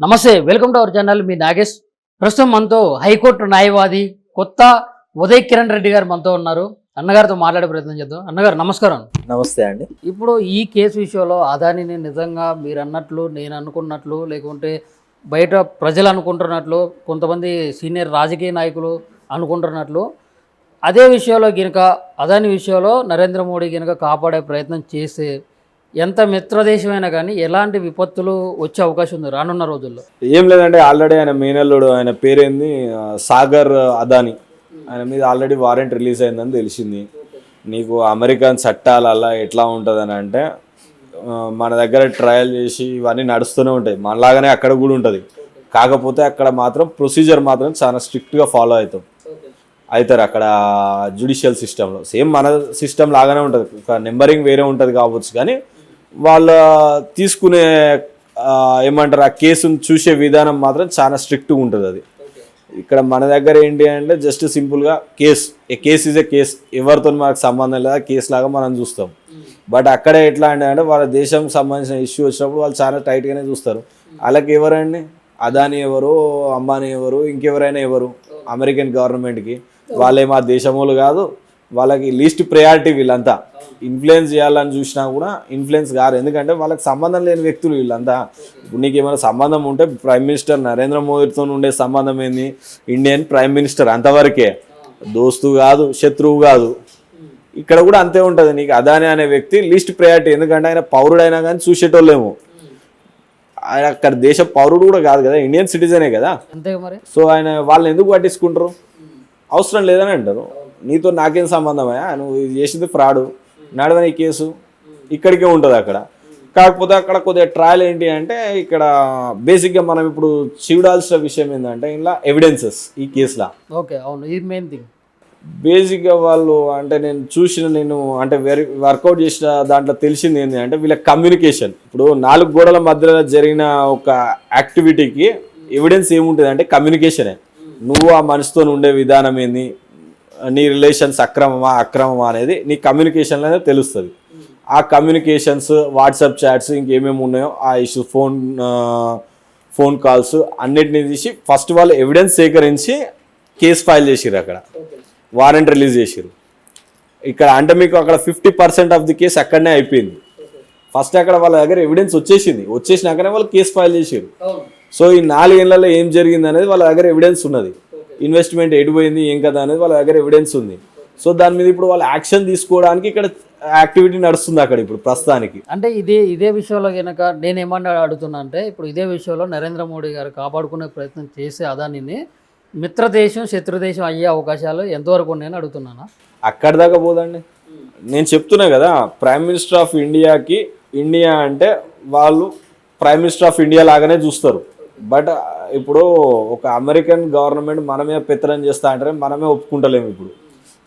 నమస్తే welcome to our channel. మీ నాగేష్. ప్రస్తుతం మనతో హైకోర్టు న్యాయవాది కొత్త ఉదయ్ కిరణ్ రెడ్డి గారు మనతో ఉన్నారు. అన్నగారితో మాట్లాడే ప్రయత్నం చేద్దాం. అన్నగారు నమస్కారం. నమస్తే అండి. ఇప్పుడు ఈ కేసు విషయంలో అదానిని నిజంగా మీరు అన్నట్లు నేను అనుకున్నట్లు లేకుంటే బయట ప్రజలు అనుకుంటున్నట్లు కొంతమంది సీనియర్ రాజకీయ నాయకులు అనుకుంటున్నట్లు అదే విషయంలో గినక అదాని విషయంలో నరేంద్ర మోడీ గినక కాపాడే ప్రయత్నం చేస్తే ఎంత మిత్రదేశమైనా కానీ ఎలాంటి విపత్తులు వచ్చే అవకాశం ఉంది రానున్న రోజుల్లో? ఏం లేదంటే ఆల్రెడీ ఆయన మేనల్లుడు ఆయన పేరేంది? సాగర్ అదాని. ఆయన మీద ఆల్రెడీ వారెంట్ రిలీజ్ అయిందని తెలిసింది. నీకు అమెరికన్ చట్టాలల్లా ఎట్లా ఉంటుందని అంటే మన దగ్గర ట్రయల్ చేసి ఇవన్నీ నడుస్తూనే ఉంటాయి. మనలాగానే అక్కడ కూడా ఉంటుంది. కాకపోతే అక్కడ మాత్రం ప్రొసీజర్ మాత్రం చాలా స్ట్రిక్ట్గా ఫాలో అవుతాం. అవుతారు అక్కడ జుడిషియల్ సిస్టంలో. సేమ్ మన సిస్టమ్ లాగానే ఉంటుంది. నెంబరింగ్ వేరే ఉంటుంది కావచ్చు కానీ వాళ్ళ తీసుకునే ఏమంటారు ఆ కేసును చూసే విధానం మాత్రం చాలా స్ట్రిక్ట్గా ఉంటుంది అది. ఇక్కడ మన దగ్గర ఏంటి అంటే జస్ట్ సింపుల్గా case a case is a case ఎవరితో మనకు సంబంధం లేదా కేసు లాగా మనం చూస్తాం. బట్ అక్కడ ఎట్లా అంటే అంటే వాళ్ళ దేశం సంబంధించిన ఇష్యూ వచ్చినప్పుడు వాళ్ళు చాలా టైట్గానే చూస్తారు. వాళ్ళకి ఎవరండి? అదాని ఎవరు అంబానీ ఎవరు ఇంకెవరైనా ఎవరు? అమెరికన్ గవర్నమెంట్కి. వాళ్ళే మా దేశములు కాదు వాళ్ళకి లీస్ట్ ప్రయారిటీ వీళ్ళంతా. ఇన్ఫ్లుయెన్స్ చేయాలని చూసినా కూడా ఇన్ఫ్లుయెన్స్ కాదు ఎందుకంటే వాళ్ళకి సంబంధం లేని వ్యక్తులు వీళ్ళంతా. ఇప్పుడు నీకు ఏమైనా సంబంధం ఉంటే ప్రైమ్ మినిస్టర్ నరేంద్ర మోదీతో ఉండే సంబంధం ఏంది? ఇండియన్ ప్రైమ్ మినిస్టర్ అంతవరకే. దోస్తు కాదు శత్రువు కాదు. ఇక్కడ కూడా అంతే ఉంటుంది. నీకు అదాని అనే వ్యక్తి లీస్ట్ ప్రయారిటీ ఎందుకంటే ఆయన పౌరుడైనా కానీ చూసేటోళ్ళేమో. ఆయన అక్కడ దేశ పౌరుడు కూడా కాదు కదా. ఇండియన్ సిటిజనే కదా. అంతే మరి. సో ఆయన వాళ్ళని ఎందుకు పట్టించుకుంటారు? అవసరం లేదని అంటారు. నీతో నాకేం సంబంధమయ్యా? నువ్వు ఇది చేసింది ఫ్రాడు. నడవని కేసు ఇక్కడికే ఉంటుంది అక్కడ. కాకపోతే అక్కడ కొద్దిగా ట్రయల్ ఏంటి అంటే ఇక్కడ బేసిక్గా మనం ఇప్పుడు చూడాల్సిన విషయం ఏంటంటే ఇలా ఎవిడెన్సెస్ ఈ కేసులో. ఓకే అవును. ఇది మెయిన్ థింగ్ బేసిక్గా వాళ్ళు అంటే నేను చూసిన నేను అంటే వెరీ వర్కౌట్ చేసిన దాంట్లో తెలిసింది ఏంటి అంటే వీళ్ళ కమ్యూనికేషన్ ఇప్పుడు నాలుగు గోడల మధ్యలో జరిగిన ఒక యాక్టివిటీకి ఎవిడెన్స్ ఏముంటుంది అంటే కమ్యూనికేషనే నువ్వు ఆ మనిషితో ఉండే విధానం ఏంది? నీ రిలేషన్స్ అక్రమమా అక్రమమా అనేది నీ కమ్యూనికేషన్లోనే తెలుస్తుంది. ఆ కమ్యూనికేషన్స్ వాట్సాప్ చాట్స్ ఇంకేమేమి ఉన్నాయో ఆ ఇష్యూ ఫోన్ ఫోన్ కాల్స్ అన్నిటిని తీసి ఫస్ట్ వాళ్ళు ఎవిడెన్స్ సేకరించి కేసు ఫైల్ చేసిర్రు అక్కడ. వారెంట్ రిలీజ్ చేసిర్రు. ఇక్కడ అంటే మీకు అక్కడ fifty percent of the case అక్కడనే అయిపోయింది. ఫస్ట్ అక్కడ వాళ్ళ దగ్గర ఎవిడెన్స్ వచ్చేసింది. వచ్చేసినాకనే వాళ్ళు కేసు ఫైల్ చేసారు సో ఈ నాలుగేళ్ళలో ఏం జరిగింది అనేది వాళ్ళ దగ్గర ఎవిడెన్స్ ఉన్నది. ఇన్వెస్ట్మెంట్ ఎటు పోయింది ఏం కదా అనేది వాళ్ళ దగ్గర ఎవిడెన్స్ ఉంది. సో దాని మీద ఇప్పుడు వాళ్ళు యాక్షన్ తీసుకోవడానికి ఇక్కడ యాక్టివిటీ నడుస్తుంది అక్కడ ఇప్పుడు ప్రస్తుతానికి. అంటే ఇదే ఇదే విషయంలో కనుక నేను ఏమన్నా అడుగుతున్నా అంటే ఇప్పుడు ఇదే విషయంలో నరేంద్ర మోడీ గారు కాపాడుకునే ప్రయత్నం చేసే అదానిని మిత్రదేశం శత్రుదేశం అయ్యే అవకాశాలు ఎంతవరకు ఉన్నాయని అడుగుతున్నానా? అక్కడ దాకా పోదండి. నేను చెప్తున్నా కదా ప్రైమ్ మినిస్టర్ ఆఫ్ ఇండియాకి ఇండియా అంటే వాళ్ళు ప్రైమ్ మినిస్టర్ ఆఫ్ ఇండియా లాగానే చూస్తారు. బట్ ఇప్పుడు ఒక అమెరికన్ గవర్నమెంట్ మన మీద పెత్తనం చేస్తా అంటే మనమే ఒప్పుకుంటలేము ఇప్పుడు.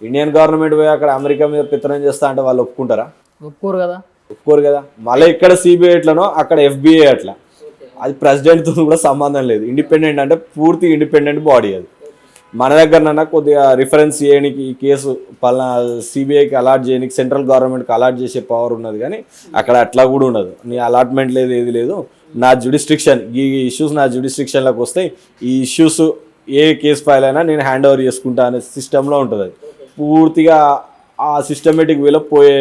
ఇండియన్ గవర్నమెంట్ పోయి అక్కడ అమెరికా మీద పెత్తనం చేస్తా అంటే వాళ్ళు ఒప్పుకుంటారా? ఒప్పుకోరు కదా. ఒప్పుకోరు కదా. మళ్ళీ ఇక్కడ సిబిఐ ఎట్లనో అక్కడ ఎఫ్బిఐ అట్లా. అది ప్రెసిడెంట్తో కూడా సంబంధం లేదు. ఇండిపెండెంట్ అంటే పూర్తి ఇండిపెండెంట్ బాడీ అది. మన దగ్గరనన్నా కొద్దిగా రిఫరెన్స్ చేయడానికి ఈ కేసు పలా సిబిఐకి అలాట్ చేయడానికి సెంట్రల్ గవర్నమెంట్కి అలాట్ చేసే పవర్ ఉన్నది కానీ అక్కడ అట్లా కూడా ఉండదు. నీ అలాట్మెంట్ లేదు ఏది లేదు. నా జుడిస్ట్రిక్షన్ ఈ ఇష్యూస్ నా జుడిస్ట్రిక్షన్లోకి వస్తాయి. ఈ ఇష్యూస్ ఏ కేసు ఫైల్ అయినా నేను హ్యాండ్ ఓవర్ చేసుకుంటా అనే సిస్టంలో ఉంటుంది అది. పూర్తిగా ఆ సిస్టమేటిక్ వేలో పోయే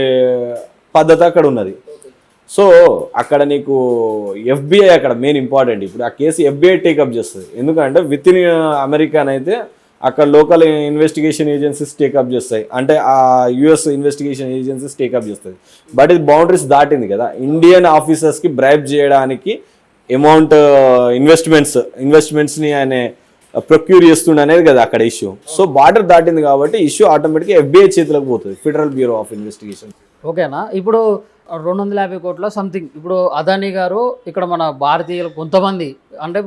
పద్ధతి అక్కడ ఉన్నది. సో అక్కడ నీకు ఎఫ్బిఐ అక్కడ మెయిన్ ఇంపార్టెంట్ ఇప్పుడు ఆ కేసు ఎఫ్బిఐ టేకప్ చేస్తుంది. ఎందుకంటే విత్ ఇన్ అమెరికాన్ అయితే అక్కడ లోకల్ ఇన్వెస్టిగేషన్ ఏజెన్సీస్ టేకప్ చేస్తాయి. అంటే ఆ US investigation agencies take up చేస్తుంది బట్ ఇది బౌండరీస్ దాటింది కదా. ఇండియన్ ఆఫీసర్స్కి బ్రైబ్ చేయడానికి అమౌంట్ ఇన్వెస్ట్మెంట్స్ ఇన్వెస్ట్మెంట్స్ని ఆయన uh, ప్రొక్యూర్ చేస్తుండ అనేది కదా అక్కడ ఇష్యూ సో బార్డర్ దాటింది కాబట్టి ఇష్యూ ఆటోమేటిక్గా ఎఫ్బిఐ చేతులకు పోతుంది. ఫెడరల్ బ్యూరో ఆఫ్ ఇన్వెస్టిగేషన్ ఓకేనా? ఇప్పుడు రెండు వందల యాభై కోట్ల సంథింగ్ ఇప్పుడు అదానీ గారు ఇక్కడ మన భారతీయులు కొంతమంది అంటే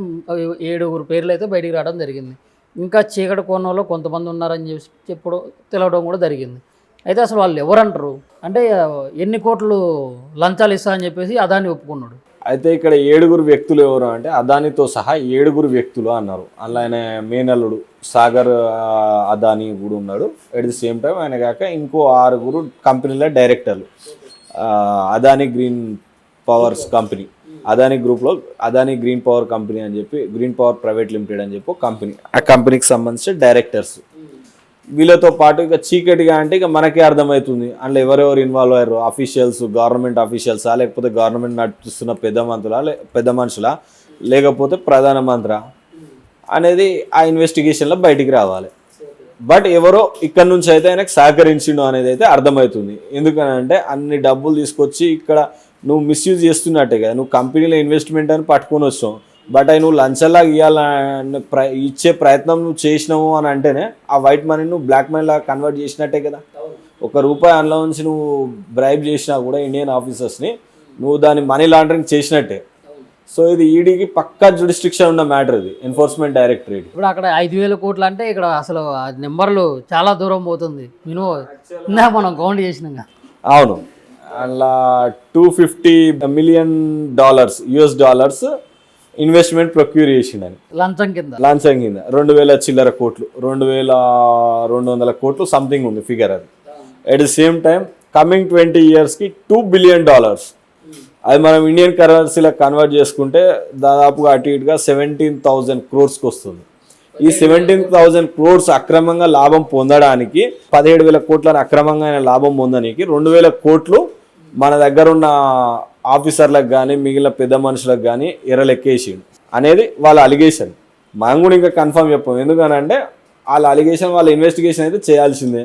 ఏడుగురు పేర్లు అయితే బయటికి రావడం జరిగింది. ఇంకా చీకటి కోణంలో కొంతమంది ఉన్నారని చెప్పి చెప్పడం తెలవడం కూడా జరిగింది. అయితే అసలు వాళ్ళు ఎవరంటారు? అంటే ఎన్ని కోట్లు లంచాలు ఇస్తా అని చెప్పేసి అదాన్ని ఒప్పుకున్నాడు. అయితే ఇక్కడ ఏడుగురు వ్యక్తులు ఎవరు అంటే అదానితో సహా ఏడుగురు వ్యక్తులు అన్నారు. అందులో ఆయన మేనల్లుడు సాగర్ అదాని కూడా ఉన్నాడు. ఎట్ ది సేమ్ టైం ఆయన కాక ఇంకో ఆరుగురు కంపెనీల డైరెక్టర్లు. Adani green powers company. Adani గ్రూప్లో అదాని గ్రీన్ పవర్ కంపెనీ అని చెప్పి గ్రీన్ పవర్ ప్రైవేట్ లిమిటెడ్ అని చెప్పి కంపెనీ ఆ కంపెనీకి సంబంధించిన డైరెక్టర్స్. వీళ్ళతో పాటు ఇక చీకటిగా అంటే ఇక మనకే అర్థమవుతుంది. అందులో ఎవరెవరు ఇన్వాల్వ్ అయ్యారు? అఫీషియల్స్ గవర్నమెంట్ అఫీషియల్సా లేకపోతే గవర్నమెంట్ నడుపుతున్న పెద్ద మంత్రులా? లే పెద్ద మనుషులా? లేకపోతే ప్రధానమంత్రి అనేది ఆ ఇన్వెస్టిగేషన్లో బయటికి రావాలి. బట్ ఎవరో ఇక్కడ నుంచి అయితే ఆయనకు సహకరించిండు అనేది అయితే అర్థమవుతుంది. ఎందుకనంటే అన్ని డబ్బులు తీసుకొచ్చి ఇక్కడ నువ్వు మిస్యూజ్ చేస్తున్నట్టే కదా. నువ్వు కంపెనీలో ఇన్వెస్ట్మెంట్ అని పట్టుకొని వచ్చావు బట్ అవి నువ్వు లంచంలాగా ఇవ్వాలని ప్ర ఇచ్చే ప్రయత్నం నువ్వు చేసినావు అని అంటేనే ఆ వైట్ మనీ నువ్వు బ్లాక్ మనీ లాగా కన్వర్ట్ చేసినట్టే కదా. ఒక రూపాయి అందులో నుంచి నువ్వు బ్రైబ్ చేసినా కూడా ఇండియన్ ఆఫీసర్స్ని నువ్వు దాన్ని మనీ లాండరింగ్ చేసినట్టే. సో ఇది ఈడీకి పక్కా జుడిస్ట్రిక్షన్ ఉన్న మ్యాటర్ ఇది ఎన్ఫోర్స్మెంట్ డైరెక్టరేట్ ఇప్పుడు అక్కడ ఐదు వేల కోట్లు అంటే ఇక్కడ అసలు ఆ నెంబర్లు చాలా దూరం పోతుంది. మినిమం మనం కౌంట్ చేసినాం అవును. అలా two fifty million dollars US dollars investment procure చేసిండని. లంచం కింద. లాంఛం కింద. రెండు వేల చిల్లర కోట్లు. రెండు వేల రెండు వందల కోట్లు సంథింగ్ ఉంది ఫిగర్ అది. At the same time coming twenty ఇయర్స్కి టూ బిలియన్ డాలర్స్ అది మనం ఇండియన్ కరెన్సీలో కన్వర్ట్ చేసుకుంటే దాదాపుగా అటు ఇటుగా సెవెంటీన్ థౌజండ్ క్రోర్స్కి వస్తుంది. ఈ సెవెంటీన్ థౌజండ్ క్రోర్స్ అక్రమంగా లాభం పొందడానికి పదిహేడు వేల కోట్లను అక్రమంగా లాభం పొందడానికి రెండు వేల కోట్లు మన దగ్గర ఉన్న ఆఫీసర్లకు కానీ మిగిలిన పెద్ద మనుషులకు కానీ ఎర్రలెక్కేసిండు అనేది వాళ్ళ అలిగేషన్. మనం కూడా ఇంకా కన్ఫర్మ్ చెప్పాం ఎందుకనంటే వాళ్ళ అలిగేషన్ వాళ్ళ ఇన్వెస్టిగేషన్ అయితే చేయాల్సిందే.